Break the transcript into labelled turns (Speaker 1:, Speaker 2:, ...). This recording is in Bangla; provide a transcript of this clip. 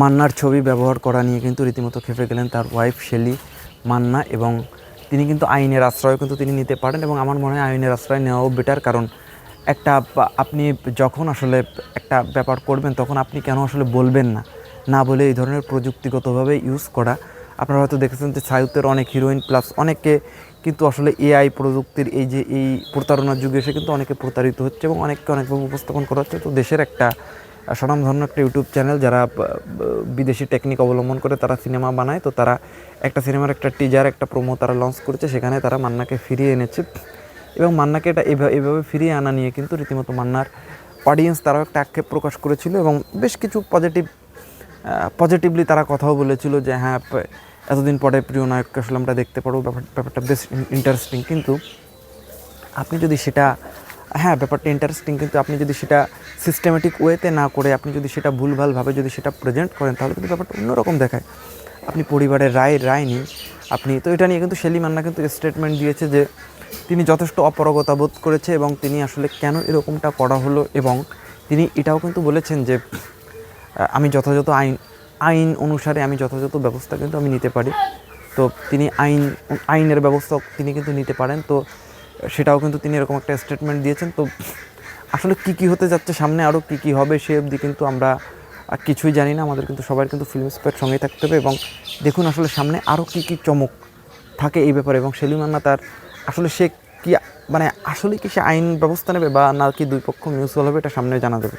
Speaker 1: মান্নার ছবি ব্যবহার করা নিয়ে কিন্তু রীতিমতো খেপে গেলেন তার ওয়াইফ শেলি মান্না এবং তিনি কিন্তু আইনের আশ্রয় কিন্তু তিনি নিতে পারেন এবং আমার মনে হয় আইনের আশ্রয় নেওয়াও বেটার কারণ একটা আপনি যখন আসলে একটা ব্যাপার করবেন তখন আপনি কেন আসলে বলবেন না? না বলে এই ধরনের প্রযুক্তিগতভাবে ইউজ করা। আপনারা হয়তো দেখেছেন যে সায়ুতের অনেক হিরোইন প্লাস অনেকে কিন্তু আসলে এআই প্রযুক্তির এই যে এই প্রতারণার যুগে এসে কিন্তু অনেকে প্রতারিত হচ্ছে এবং অনেককে অনেকভাবে উপস্থাপন করা হচ্ছে। তো দেশের একটা স্বনামধন্য একটা ইউটিউব চ্যানেল, যারা বিদেশি টেকনিক অবলম্বন করে তারা সিনেমা বানায়। তো তারা একটা সিনেমার একটা টিজার একটা প্রোমো তারা লঞ্চ করেছে, সেখানে তারা মান্নাকে ফিরিয়ে এনেছে। এবং মান্নাকে এটা এভাবে এভাবে ফিরিয়ে আনা নিয়ে কিন্তু রীতিমতো মান্নার অডিয়েন্স তারাও একটা আক্ষেপ প্রকাশ করেছিল এবং বেশ কিছু পজিটিভ পজিটিভলি তারা কথাও বলেছিল যে হ্যাঁ এতদিন পরে প্রিয় নায়ককে আসলে আমরা দেখতে পারব। ব্যাপার, ব্যাপারটা বেশ ইন্টারেস্টিং কিন্তু আপনি যদি সেটা হ্যাঁ ব্যাপারটা ইন্টারেস্টিং কিন্তু আপনি যদি সেটা সিস্টেমেটিক ওয়েতে না করে আপনি যদি সেটা ভুলভালভাবে যদি সেটা প্রেজেন্ট করেন, তাহলে কিন্তু ব্যাপারটা অন্যরকম দেখায়। আপনি পরিবারের রায় রায় নিন। আপনি, তো এটা নিয়ে কিন্তু শেলি মান্না কিন্তু স্টেটমেন্ট দিয়েছে যে তিনি যথেষ্ট অপরগতা বোধ করেছে এবং তিনি আসলে কেন এরকমটা করা হলো এবং তিনি এটাও কিন্তু বলেছেন যে আমি যথাযথ আইন আইন অনুসারে আমি যথাযথ ব্যবস্থা কিন্তু আমি নিতে পারি। তো তিনি আইন, আইনের ব্যবস্থা তিনি কিন্তু নিতে পারেন। তো সেটাও কিন্তু তিনি এরকম একটা স্টেটমেন্ট দিয়েছেন। তো আসলে কি কি হতে যাচ্ছে, সামনে আরও কি কি হবে, সে অবধি কিন্তু আমরা কিছুই জানি না। আমাদের কিন্তু সবার কিন্তু ফিল্ম স্পেয়ার সঙ্গেই থাকতে হবে এবং দেখুন আসলে সামনে আরও কি কি চমক থাকে এই ব্যাপারে এবং সেলিমান্না তার আসলে সে কি মানে আসলে কি সে আইন ব্যবস্থা নেবে বা না কি দুই পক্ষ মিউচুয়াল হবে, এটা সামনে জানা যাবে।